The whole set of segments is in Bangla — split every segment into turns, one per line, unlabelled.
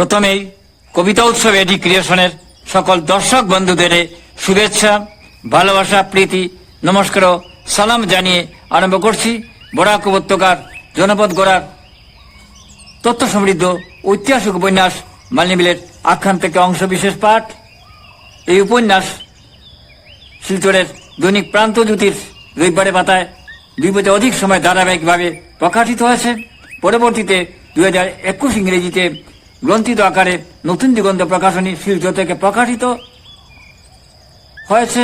প্রথমেই কবিতা উৎসব এডি ক্রিয়েশনের সকল দর্শক বন্ধুদের শুভেচ্ছা, ভালোবাসা, প্রীতি, নমস্কার সালাম জানিয়ে আরম্ভ করছি বরাক উপত্যকার জনপদ গড়ার তথ্য সমৃদ্ধ ঐতিহাসিক উপন্যাস মালিনীবিলের আখ্যান থেকে অংশ বিশেষ পাঠ। এই উপন্যাস শিলচরের দৈনিক প্রান্ত জ্যোতির রবিবারে পাতায় দুই বছর অধিক সময় ধারাবাহিকভাবে প্রকাশিত হয়েছে। পরবর্তীতে দু হাজার একুশ ইংরেজিতে গ্রন্থিত আকারে নতুন দিগন্ত প্রকাশনী শিলচর থেকে প্রকাশিত হয়েছে।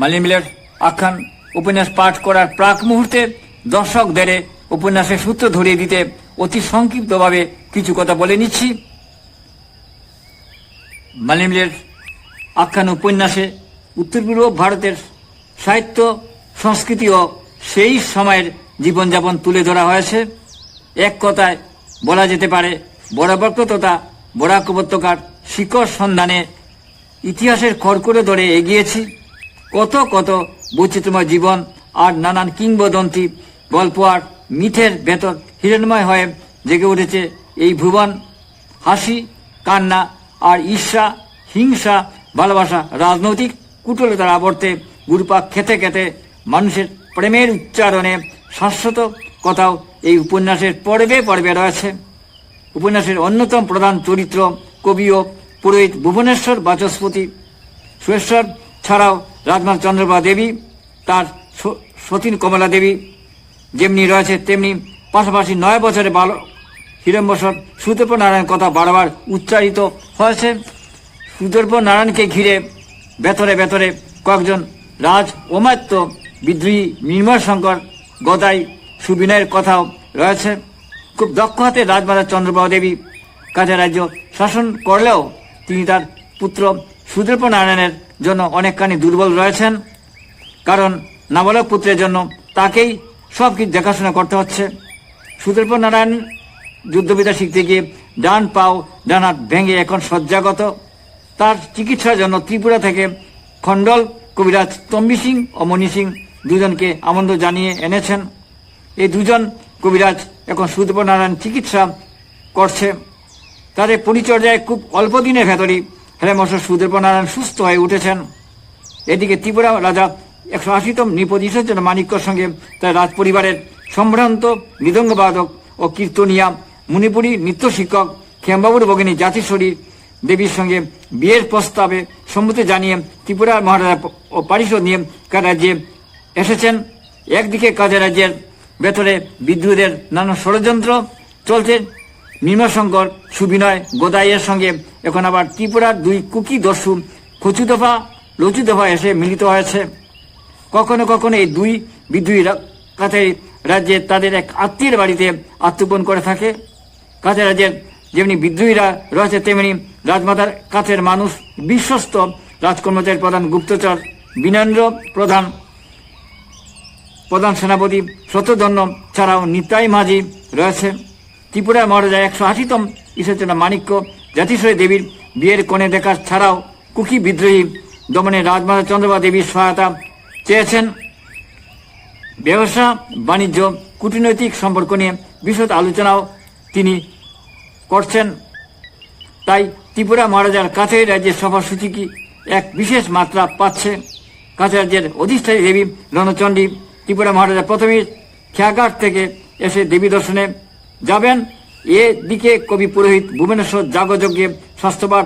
মালিমিলের আখ্যান উপন্যাস পাঠ করার প্রাক মুহূর্তে দর্শকদের উপন্যাসের সূত্র ধরিয়ে দিতে অতি সংক্ষিপ্তভাবে কিছু কথা বলে নিচ্ছি। মালিমিলের আখ্যান উপন্যাসে উত্তর পূর্ব ভারতের সাহিত্য, সংস্কৃতি ও সেই সময়ের জীবনযাপন তুলে ধরা হয়েছে। এক কথায় বলা যেতে পারে বরাবর্ত তথা বরাক উপত্যকার শিকড় সন্ধানে ইতিহাসের খড়কুড়ে ধরে এগিয়েছি। কত কত বৈচিত্র্যময় জীবন আর নানান কিংবদন্তি গল্প আর মিথের ভেতর হিরণময় হয়ে জেগে উঠেছে এই ভুবন। হাসি, কান্না আর ঈর্ষা, হিংসা, ভালোবাসা রাজনৈতিক কুটলতার আবর্তে গুরুপাক খেতে খেতে মানুষের প্রেমের উচ্চারণে শাশ্বত কথাও এই উপন্যাসের পর্বে পর্বে রয়েছে। উপন্যাসের অন্যতম প্রধান চরিত্র কবি ও পুরোহিত ভুবনেশ্বর বাচস্পতি। সুরেশ্বর ছাড়াও রাজনাথ চন্দ্রবা দেবী, তার সতীন কমলা দেবী। যেমনি রয়েছে তেমনি পাশাপাশি নয় বছরে বাল হিরম্বসর সুতর্প নারায়ণ কথা বারবার উচ্চারিত হয়েছে। সুতর্প নারায়ণকে ঘিরে ভেতরে ভেতরে কয়েকজন রাজ ওমাত্য বিদ্রোহী নির্মল শঙ্কর গদাই সুবিনয়ের কথাও রয়েছে। খুব দক্ষ হাতে রাজমাতা চন্দ্রবাবু দেবী কাজে রাজ্য শাসন করলেও তিনি তার পুত্র সুদর্প নারায়ণের জন্য অনেকখানি দুর্বল রয়েছেন। কারণ নাবালক পুত্রের জন্য তাকেই সব কিছু দেখাশোনা করতে হচ্ছে। সুদর্প নারায়ণ যুদ্ধবিদ্যা শিখতে গিয়ে ডান পাও, ডান হাত ভেঙে এখন শয্যাগত। তার চিকিৎসার জন্য ত্রিপুরা থেকে খণ্ডল, কবিরাজ তম্বি সিং ও মণি সিং দুজনকে আমন্ত্রণ জানিয়ে এনেছেন। এই দুজন কবিরাজ এখন সুদর্ণারায়ণ চিকিৎসা করছে। তাদের পরিচর্যায় খুব অল্প দিনের ভেতরই হেলেমশ সুদর্প নারায়ণ সুস্থ হয়ে উঠেছেন। এদিকে ত্রিপুরা রাজা একশো আশিতম নৃপদ ঈশ্বরচন্দ্র মাণিক্যর সঙ্গে তার রাজ পরিবারের সম্ভ্রান্ত মৃদঙ্গবাদক ও কীর্তনিয়া মণিপুরী নৃত্য শিক্ষক খেমবাবুর ভগিনী জাতিশ্বরী দেবীর সঙ্গে বিয়ের প্রস্তাবে সম্মতি জানিয়ে ত্রিপুরা মহারাজা ও পারিষদ নিয়ে রাজ্যে এসেছেন। একদিকে কাজে রাজ্যের ভেতরে বিদ্রোহীদের নানা ষড়যন্ত্র চলছে। নির্মশঙ্কর সুবিনয় গোদাইয়ের সঙ্গে এখন আবার ত্রিপুরার দুই কুকি দস্যু কচু দফা লচু দফা এসে মিলিত হয়েছে। কখনো কখনো এই দুই বিদ্রোহী কাছে রাজ্যে তাদের এক আত্মীয়ের বাড়িতে আত্মপন করে থাকে। কাছে রাজ্যের যেমনি বিদ্রোহীরা রয়েছে, তেমনি রাজমাতার কাছের মানুষ বিশ্বস্ত রাজকর্মচারী প্রধান গুপ্তচর বিনেন্দ্র প্রধান প্রধান সেনাপতি শতধন্য ছাড়াও নিতাই মাঝি রয়েছে। ত্রিপুরা মহারাজা একশো আশিতম ঈশ্বরচন্দ্র মাণিক্য জাতিশ্বরী দেবীর বিয়ের কোণে দেখা ছাড়াও কুকি বিদ্রোহী দমনে রাজমাতা চন্দ্রবা দেবীর সহায়তা চেয়েছেন। ব্যবসা, বাণিজ্য, কূটনৈতিক সম্পর্ক নিয়ে বিশদ আলোচনাও তিনি করছেন। তাই ত্রিপুরা মহারাজার কাছেই রাজ্যের সভাসূচি কি এক বিশেষ মাত্রা পাচ্ছে? কাছে রাজ্যের অধিষ্ঠায়ী দেবী রণচণ্ডী ত্রিপুরা মহারাজা প্রথমে খেয়াঘাট থেকে এসে দেবী দর্শনে যাবেন। এ দিকে কবি পুরোহিত ভুবনেশ্বর যাগযজ্ঞে স্বাস্থ্যবাদ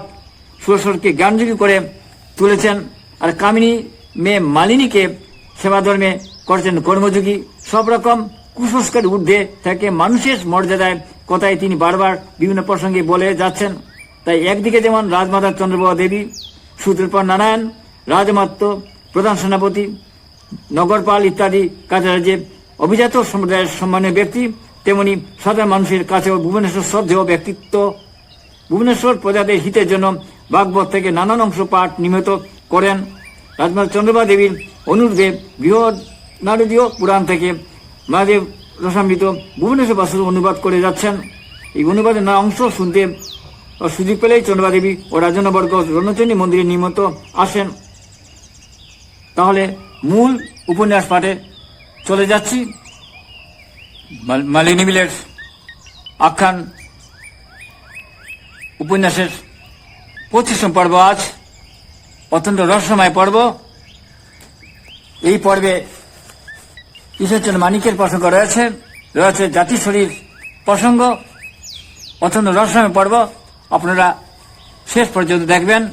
সুরেশ্বরকে জ্ঞানযোগী করে তুলেছেন। আর কামিনী মেয়ে মালিনীকে সেবা ধর্মে করেছেন কর্মযোগী। সব রকম কুসংস্কার ঊর্ধ্বে থেকে মানুষের মর্যাদায় কথায় তিনি বারবার বিভিন্ন প্রসঙ্গে বলে যাচ্ছেন। তাই একদিকে যেমন রাজমাতা চন্দ্রবাবু দেবী সুত্রপর নারায়ণ রাজমাত্র প্রধান সেনাপতি নগরপাল ইত্যাদি কাজে রাজ্যে অভিজাত সম্প্রদায়ের সম্মানীয় ব্যক্তি, তেমনি সাধারণ মানুষের কাছেও ভুবনেশ্বর শ্রদ্ধেয় ব্যক্তিত্ব। ভুবনেশ্বর প্রজাদের হিতের জন্য বাগবত থেকে নানান অংশ পাঠ নির্মিত করেন। রাজমাতা চন্দ্রবা দেবীর অনুরোধে বৃহৎ নারদীয় পুরাণ থেকে মহাদেব রসামৃত ভুবনেশ্বর বাসুর অনুবাদ করে যাচ্ছেন। এই অনুবাদের না অংশ শুনতে সুযোগ পেলেই চন্দ্রবা দেবী ও রাজনবর্গ রণচণ্ডী মন্দিরে নিয়মিত আসেন। তাহলে মূল উপন্যাস পাঠে চলে যাচ্ছি। মাল- মালিনী বিলের আখ্যান উপন্যাসের পঁচিশম পর্ব আজ। অত্যন্ত রহস্যময় পর্ব। এই পর্বে ঈশ্বরচন্দ্র মানিকের প্রসঙ্গ রয়েছে। রয়েছে জাতি শরীর প্রসঙ্গ। অত্যন্ত রহস্যময় পর্ব। আপনারা শেষ পর্যন্ত দেখবেন।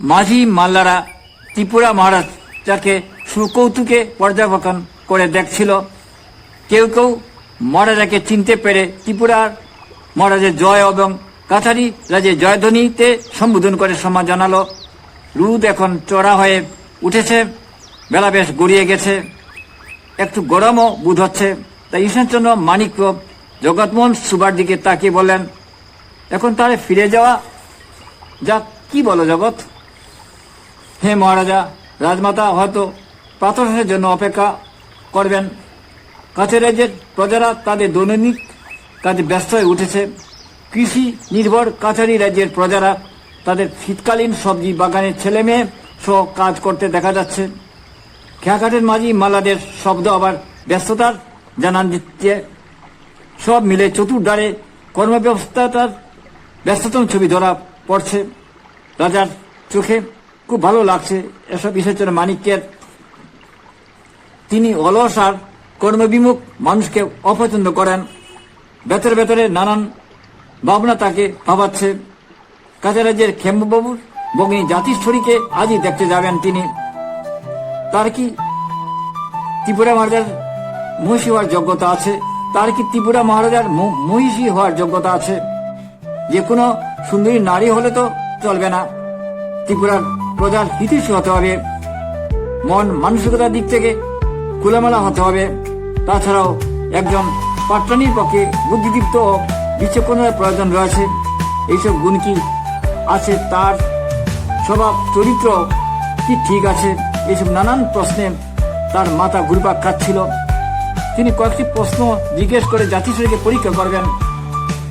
মাঝি মাল্লারা ত্রিপুরা মহারাজ যাকে সুকৌতুকে পর্যবেক্ষণ করে দেখছিল, কেউ কেউ মহারাজাকে চিনতে পেরে ত্রিপুরার মহারাজের জয় এবং কাছারি রাজের জয়ধ্বনিতে সম্বোধন করে সম্মান জানালো, রুদ এখন চড়া হয়ে উঠেছে, বেলা বেশ গড়িয়ে গেছে, একটু গরমও বোধ হচ্ছে। তাই ঈশ্বরচন্দ্র মানিক্য জগৎমোহন সুবার দিকে তাকিয়ে বললেন, এখন তাহলে ফিরে যাওয়া যাক, কি বলো জগৎ? হে মহারাজা, রাজমাতা হয়তো প্রাতঃের জন্য অপেক্ষা করবেন। কাছের রাজ্যের প্রজারা তাদের দৈনন্দিন কাজে ব্যস্ত হয়ে উঠেছে। কৃষি নির্ভর কাছারি রাজ্যের প্রজারা তাদের শীতকালীন সবজি বাগানের ছেলে মেয়ে সহ কাজ করতে দেখা যাচ্ছে। খেয়াঘাটের মাঝি মালাদের শব্দ আবার ব্যস্ততার জানান দিচ্ছে। সব মিলে চতুর্দ্বারে কর্মব্যবস্থাটার ব্যস্ততম ছবি ধরা পড়ছে। রাজার চোখে খুব ভালো লাগছে। এসব বিশেষণ মানিক্যের তিনি অলস আর কর্মবিমুখ মানুষকে অপছন্দ করেন। ভেতরে ভেতরে নানান ভাবনা তাকে ভাবাচ্ছে। কাছারাজ্যের খেম্ববাবুর ভগিনী জাতিষ্ঠরীকে আজই দেখতে যাবেন তিনি। তার কি ত্রিপুরা মহারাজার মহিষী হওয়ার যোগ্যতা আছে? তার কি ত্রিপুরা মহারাজার মহিষী হওয়ার যোগ্যতা আছে? যে কোনো সুন্দরী নারী হলে তো চলবে না। ত্রিপুরার প্রজার হিতৈষী হতে হবে। মন মানসিকতার দিক থেকে খোলামেলা হতে হবে। তাছাড়াও একজন পাট্রানির পক্ষে বুদ্ধিদীপ্ত ও বিচক্ষণের প্রয়োজন রয়েছে। এইসব গুণ কি আছে তার স্বভাব, চরিত্র কি ঠিক আছে? এইসব নানান প্রশ্নে তার মাথা ঘুরপাক খাচ্ছিল। তিনি কয়েকটি প্রশ্ন জিজ্ঞেস করে জাতিশ্রীকে পরীক্ষা করবেন।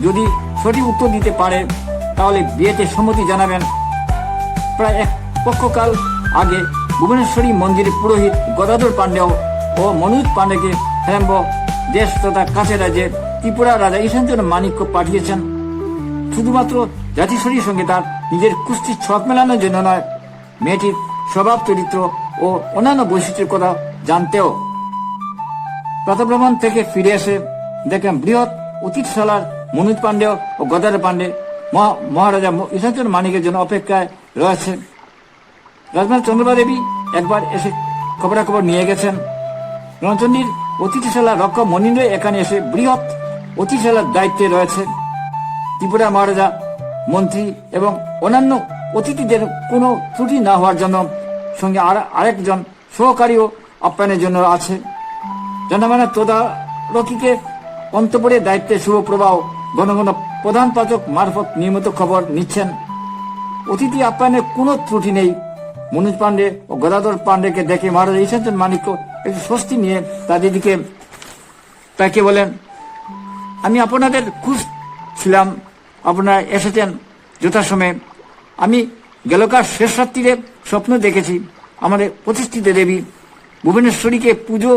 যদি সঠিক উত্তর দিতে পারে, তাহলে বিয়েতে সম্মতি জানাবেন। প্রায় এক পক্ষকাল আগে ভুবনেশ্বরী মন্দিরের পুরোহিত গদাধর পাণ্ডেও ও মনোজ পাণ্ডেকে হেম্ব দেশ তথা কাছে রাজ্যে ত্রিপুরা রাজা ঈশানচন্দ্র মানিক্য পাঠিয়েছেন। শুধুমাত্র জাতিশ্বরীর সঙ্গে তার নিজের কুস্তির ছক মেলানোর জন্য নয়, মেয়েটির স্বভাব, চরিত্র ও অন্যান্য বৈশিষ্ট্যের কথা জানতেও। প্রাতভ্রমণ থেকে ফিরে এসে দেখেন বৃহৎ অতীতশালার মনোজ পাণ্ডে ও গদাধর পাণ্ডে মহা- মহারাজা ঈশানচন্দ্র মানিকের জন্য অপেক্ষায় রয়েছে রাজমাতা চন্দ্রবা দেবী একবার এসে খবরাখবর নিয়ে গেছেন। রণচন্ডীর অতিথিশালা রক্ষ মনীন্দ্র এখানে এসে বৃহৎ অতিথিশালার দায়িত্বে রয়েছে ত্রিপুরা মহারাজা, মন্ত্রী এবং অন্যান্য অতিথিদের কোনো ত্রুটি না হওয়ার জন্য সঙ্গে আর আরেকজন সহকারীও আপ্যায়নের জন্য আছে। জনমানা তদারকিকে অন্তপুরের দায়িত্বে শুভপ্রবাহ ঘন ঘন প্রধান পাচক মারফত নিয়মিত খবর নিচ্ছেন। অতিথি আপ্যায়নের কোনো ত্রুটি নেই। মনোজ পাণ্ডে ও গদাধর পাণ্ডেকে দেখে মহারাজা ঈশান্তন মানিক্য একটু স্বস্তি নিয়ে তাদের দিকে তাকে বলেন, আমি আপনাদের খুশ ছিলাম। আপনারা এসেছেন যথাসময়ে। আমি গেলকার শেষ রাত্রিরে স্বপ্ন দেখেছি। আমাদের প্রতিষ্ঠিত দেবী ভুবনেশ্বরীকে পুজো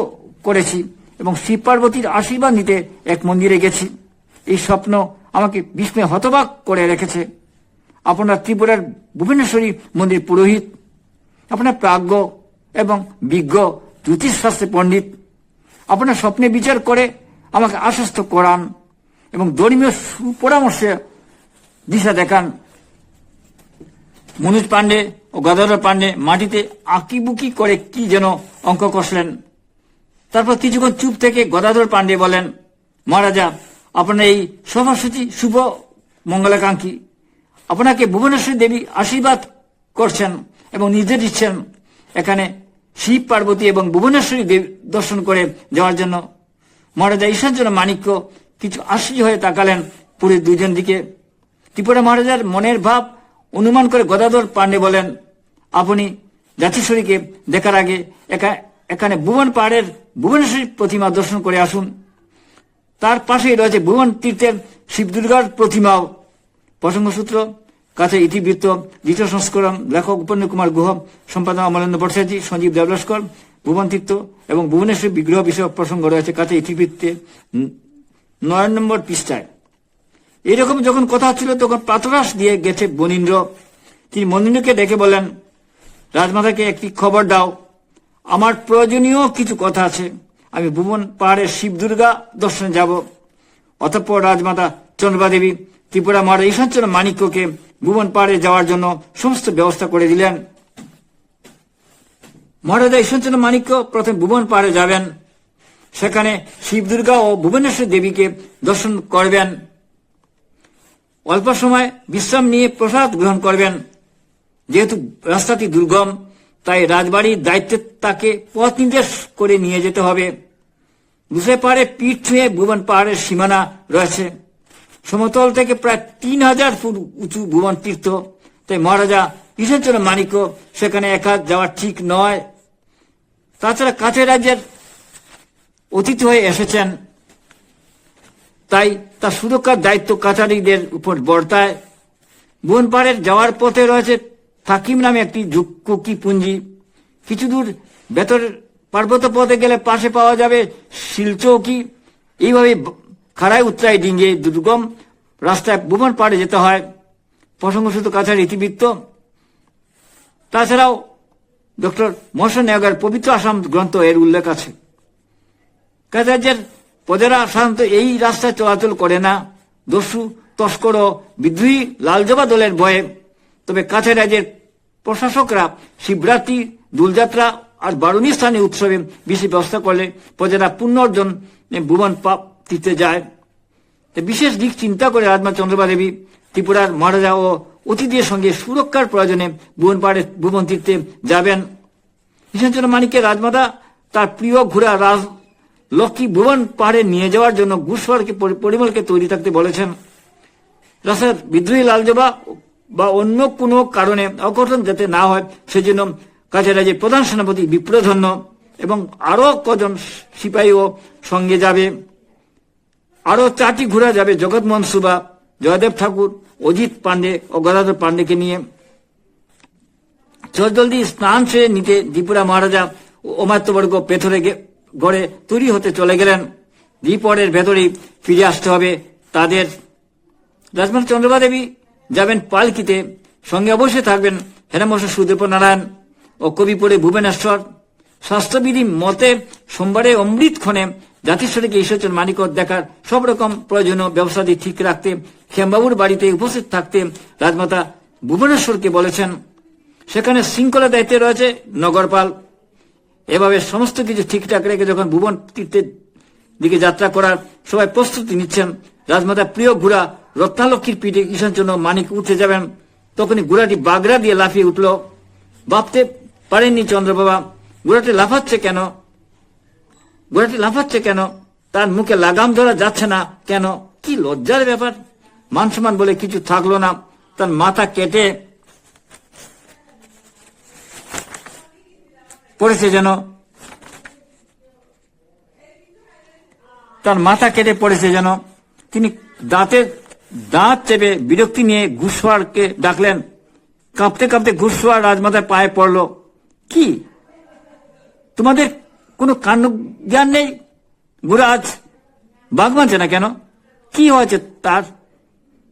করেছি এবং শিব পার্বতীর আশীর্বাদ নিতে এক মন্দিরে গেছি। এই স্বপ্ন আমাকে বিস্ময়ে হতবাক করে রেখেছে। আপনার ত্রিপুরার ভুবনেশ্বরী মন্দির পুরোহিত আপনার প্রাজ্ঞ এবং বিজ্ঞ জ্যোতিষশাস্ত্রে পণ্ডিত। আপনার স্বপ্নে বিচার করে আমাকে আশ্বস্ত করান এবং ধর্মীয় সুপরামর্শে দিশা দেখান। মনোজ পাণ্ডে ও গদাধর পাণ্ডে মাটিতে আঁকিবুকি করে কি যেন অঙ্ক কষলেন। তারপর কিছুক্ষণ চুপ থেকে গদাধর পাণ্ডে বলেন, মহারাজা, আপনার এই সভাসূচি শুভ মঙ্গলাকাঙ্ক্ষী। আপনাকে ভুবনেশ্বরী দেবী আশীর্বাদ করছেন। এবং নির্দেশ দিচ্ছেন এখানে শিব পার্বতী এবং ভুবনেশ্বরী দর্শন করে যাওয়ার জন্য মহারাজা ঈশ্বরচন্দ্র মাণিক্য কিছু আশ্চর্য হয়ে তাকালেন পুরীর দুজন দিকে। ত্রিপুরা মহারাজার মনের ভাব অনুমান করে গদাধর পাণ্ডে বলেন, আপনি জাতিশ্বরীকে দেখার আগে এখানে ভুবন পাহাড়ের ভুবনেশ্বরী প্রতিমা দর্শন করে আসুন। তার পাশেই রয়েছে ভুবন তীর্থের শিব দুর্গার প্রতিমাও। প্রসঙ্গসূত্র কাছে ইতিবৃত্ত, দ্বিতীয় সংস্করণ, লেখক উপেন্দ্র কুমার গুহ, সম্পাদক অমলেন্দ্র ভট্টাচার্য, সঞ্জীব দেবলস্কর, ভুবন তীর্থ এবং ভুবনেশ্বর বিগ্রহ বিষয়ক প্রসঙ্গ রয়েছে কাছে ইতিবৃত্তে নয় নম্বর পৃষ্ঠায়। এরকম যখন কথা হচ্ছিল তখন প্রাতরাস দিয়ে গেছে বনীন্দ্র। তিনি মনীন্দ্রকে ডেকে বলেন রাজমাতাকে একটি খবর দাও। আমার প্রয়োজনীয় কিছু কথা আছে। আমি ভুবন পাহাড়ের শিব দুর্গা দর্শনে যাব। অতঃপর রাজমাতা চন্দ্রবা দেবী ত্রিপুরা মহারাজ ঈশ্বরচন্দ্র মাণিক্যকে ভুবন পাহাড়ে যাওয়ার জন্য সমস্ত ব্যবস্থা করে দিলেন। মহারাজা ঈশ্বরচন্দ্র মাণিক্য প্রথম ভুবন পাহাড়ে যাবেন। সেখানে শিব দুর্গা ও ভুবনেশ্বর দেবীকে দর্শন করবেন। অল্প সময় বিশ্রাম নিয়ে প্রসাদ গ্রহণ করবেন। যেহেতু রাস্তাটি দুর্গম, তাই রাজবাড়ির দায়িত্বে তাকে পথ নির্দেশ করে নিয়ে যেতে হবে। বুঝতে পারে পিঠ ছুঁয়ে ভুবন পাহাড়ের সীমানা রয়েছে। সমতল থেকে প্রায় তিন হাজার ফুট উঁচু ভুবন তীর্থ। তাই মহারাজা ঈশ্বরচন্দ্র মানিক্য সেখানে একা যাওয়া ঠিক নয়। তাছাড়া কাছের রাজ্যের অতিথি হয়ে এসেছেন। তাই তার সুরক্ষার দায়িত্ব কাছারিদের উপর বর্তায়। বনপাড়ের যাওয়ার পথে রয়েছে থাকিম নামে একটি কুকি পুঞ্জি। কিছু দূর ভেতরের পার্বত্য পথে গেলে পাশে পাওয়া যাবে শিলচৌকি। এইভাবে খাড়াই উত্তরায় ডিঙ্গে দুর্গম, রাস্তায় ভুবন পাড়ে যেতে হয় প্রসঙ্গসূত কাছাড় ইতিবৃত্ত। তাছাড়াও ডক্টর মোহসেন নেওয়ার পবিত্র আসাম গ্রন্থ এর উল্লেখ আছে। কাছাড়ের প্রজারা সাধারণত এই রাস্তায় চলাচল করে না। দস্যু, তস্কর ও বিদ্রোহী লালজবা দলের ভয়ে। তবে কাছে রাজ্যের প্রশাসকরা শিবরাত্রি, দোলযাত্রা আর বারুণী স্থানে উৎসবে বেশি ব্যবস্থা করলে প্রজারা পুণ্য অর্জন ভুবন দিতে যায়। বিশেষ দিক চিন্তা করে রাজমা চন্দ্রবা দেবী ত্রিপুরার মহারাজা ও অতিথিদের সঙ্গে সুরক্ষার প্রয়োজনে ভুবন পাহাড়ে ভুবন তীর্থে যাবেন। ঈশ্বরচন্দ্র মানিকের রাজমাতা তার প্রিয় ঘোড়া রাজ লক্ষ্মী ভুবন পাহাড়ে নিয়ে যাওয়ার জন্য ঘুষওয়ারকে পরিমলকে তৈরি থাকতে বলেছেন। রাস্তার বিদ্রোহী লালজবা বা অন্য কোনো কারণে অঘটন যাতে না হয়, সেজন্য কাছে রাজ্যের প্রধান সেনাপতি বিপ্রধন্য এবং আরও কজন সিপাহীও সঙ্গে যাবে। আরও চারটি ঘোড়া যাবে জগৎমোহন সুবা জয়দেব ঠাকুর, অজিত পান্ডে ও গদাধর পান্ডেকে নিয়ে। জলদি স্নান সেরে নিতে ত্রিপুরা মহারাজা অমাত্যবর্গ পেথরে গড়ে তৈরি হতে চলে গেলেন। দ্বিপরের ভেতরেই ফিরে আসতে হবে। তাদের রাজমান চন্দ্রবা দেবী যাবেন পালকিতে। সঙ্গে অবশ্যই থাকবেন হেরামশ সুদেব নারায়ণ ও কবিপুরে ভুবনেশ্বর। স্বাস্থ্যবিধি মতে সোমবারে অমৃত ক্ষণে জাতিশ্বরীকে ঈশ্বরচন্দ্র মানিক দেখার সব রকম প্রয়োজনীয় ব্যবসাদি ঠিক রাখতে, শ্যামবাবুর বাড়িতে উপস্থিত থাকতে রাজমাতা ভুবনেশ্বরকে বলেছেন, সেখানে শৃঙ্খলা দায়িত্বে রয়েছে নগরপাল। এভাবে সমস্ত কিছু ঠিকঠাক রেখে যখন ভুবন তীর্থের দিকে যাত্রা করার সবাই প্রস্তুতি নিচ্ছেন, রাজমাতা প্রিয় ঘোড়া রত্নালক্ষ্মীর পিঠে জন্য মানিক উঠে যাবেন। তখনই ঘোড়াটি বাগড়া দিয়ে লাফিয়ে উঠল। ভাবতে পারেননি চন্দ্রবাবা। ঘোড়াটি লাফাচ্ছে কেন? ঘোড়াটি লাফাচ্ছে কেন? তার মুখে লাগাম ধরা যাচ্ছে না কেন? কি লজ্জার ব্যাপার? মান সম্মান বলে কিছু থাকল না। তার মাথা কেটে পড়েছে যেন। তার মাথা কেটে পড়েছে যেন। তিনি দাঁতের দাঁত চেপে বিরক্তি নিয়ে ঘুষওয়ারকে ডাকলেন। কাঁপতে কাঁপতে ঘুষওয়ার রাজমাতার পায়ে পড়ল। কি? তোমাদের কোনো কাণ্ড জ্ঞান নেই? গুরাজ বাঘ মানছে না কেন? কি হয়েছে? তার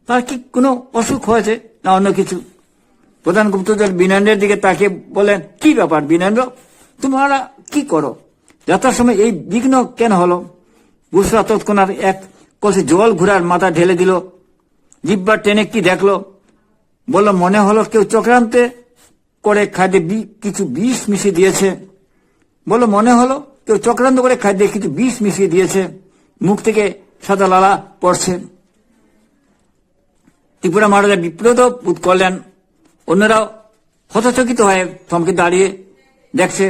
তার কি কোনো অসুখ হয়েছে না অন্য কিছু? প্রধান গুপ্তচর বিনন্দের দিকে তাকে বলেন, কি ব্যাপার বিনন্দ তোমরা কি করো? যাত্রার সময় এই বিঘ্ন কেন হলো? বুসরা তৎক্ষণাৎ এক কষে জল ঘোড়ার মাথা ঢেলে দিল। জিব্বার টেনে কি দেখল? বলল, মনে হলো কেউ চক্রান্তে করে খাদ্যে কিছু বিষ মিশিয়ে দিয়েছে। বলল, মনে হলো কেউ চক্রান্ত করে খাদ্যে কিছু বিষ মিশিয়ে দিয়েছে, মুখ থেকে সাদা লালা পড়ছে। ত্রিপুরা মহারাজা বিপ্রদ বোধ করলেন, অন্যরাও হতচকিত হয়ে থমকে দাঁড়িয়ে দেখছে,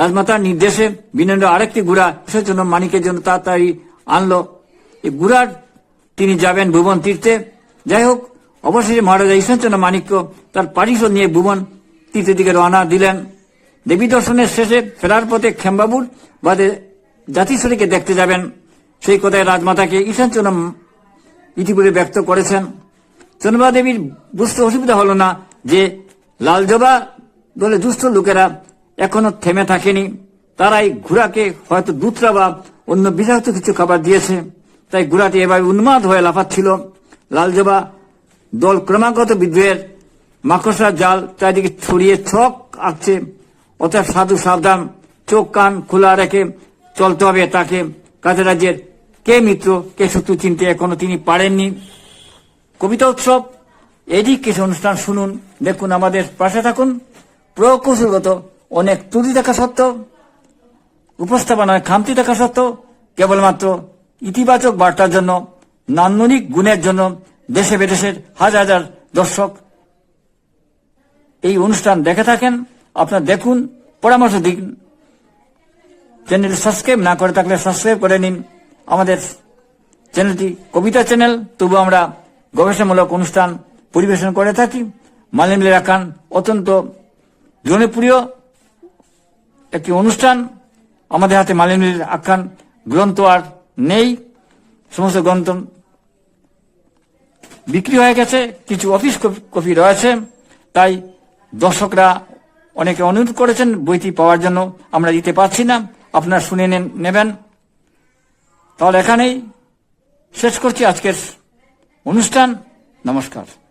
রাজমাতার নির্দেশে বিনেন্দ্র আরেকটি গুড়া জন্য মানিকের জন্য তাড়াতাড়ি আনলো। এই গুড়ার তিনি যাবেন ভুবন তীর্থে। যাই হোক, অবশেষে মহারাজা ঈশ্বরচন্দ্র মানিক্য তার পারিষদ নিয়ে ভুবন তীর্থের দিকে রওনা দিলেন। দেবী দর্শনের শেষে ফেরার পথে খেমবাবুর বাদে জাতিশ্বরীকে দেখতে যাবেন। সেই কথায় রাজমাতাকে ঈশানচন্দ্র ইতিপূর্বে ব্যক্ত করেছেন। চন্দ্রবা দেবীর বুঝতে অসুবিধা হলো না যে লালজবা দলে দুষ্ট লোকেরা এখনও থেমে থাকেনি। তারাই ঘোড়াকে হয়তো দুধরা বা অন্য বিষাক্ত কিছু খাবার দিয়েছে। তাই ঘোড়াটি এভাবে উন্মাদ হয়ে লাফাচ্ছিল। লালজবা দল ক্রমাগত বিদ্রোহের মাকড়সার জাল চারিদিকে ছড়িয়ে ছক আঁকছে। অর্থাৎ সাধু সাবধান, চোখ কান খোলা রেখে চলতে হবে তাকে। কাজে রাজ্যের কে মিত্র, কে শত্রু চিনতে এখনও তিনি পারেননি। কবিতা উৎসব, এরই কিছু অনুষ্ঠান শুনুন। দেখুন আমাদের পাশে থাকুন। প্রকৌশলগত অনেক ত্রুটি দেখা সত্ত্বেও, উপস্থাপনায় খামতি দেখা সত্ত্বেও, কেবলমাত্র ইতিবাচক বার্তার জন্য, নান্দনিক গুণের জন্য দেশে বিদেশের হাজার হাজার দর্শক এই অনুষ্ঠান দেখে থাকেন। আপনার দেখুন, পরামর্শ দিন। চ্যানেল সাবস্ক্রাইব না করে থাকলে সাবস্ক্রাইব করে নিন। আমাদের চ্যানেলটি কবিতা চ্যানেল তবু আমরা গবেষণামূলক অনুষ্ঠান পরিবেশন করে থাকি। মালিমলি রাখান অত্যন্ত জনপ্রিয় একটি অনুষ্ঠান। আমাদের হাতে মালিনীর আখ্যান গ্রন্থ আর নেই। সমস্ত গ্রন্থ বিক্রি হয়ে গেছে, কিছু অফিস কপি রয়েছে। তাই দর্শকরা অনেকে অনুরোধ করেছেন, বইটি পাওয়ার জন্য আমরা দিতে পারছি না। আপনারা শুনে নেবেন। তাহলে এখানেই শেষ করছি আজকের অনুষ্ঠান। নমস্কার।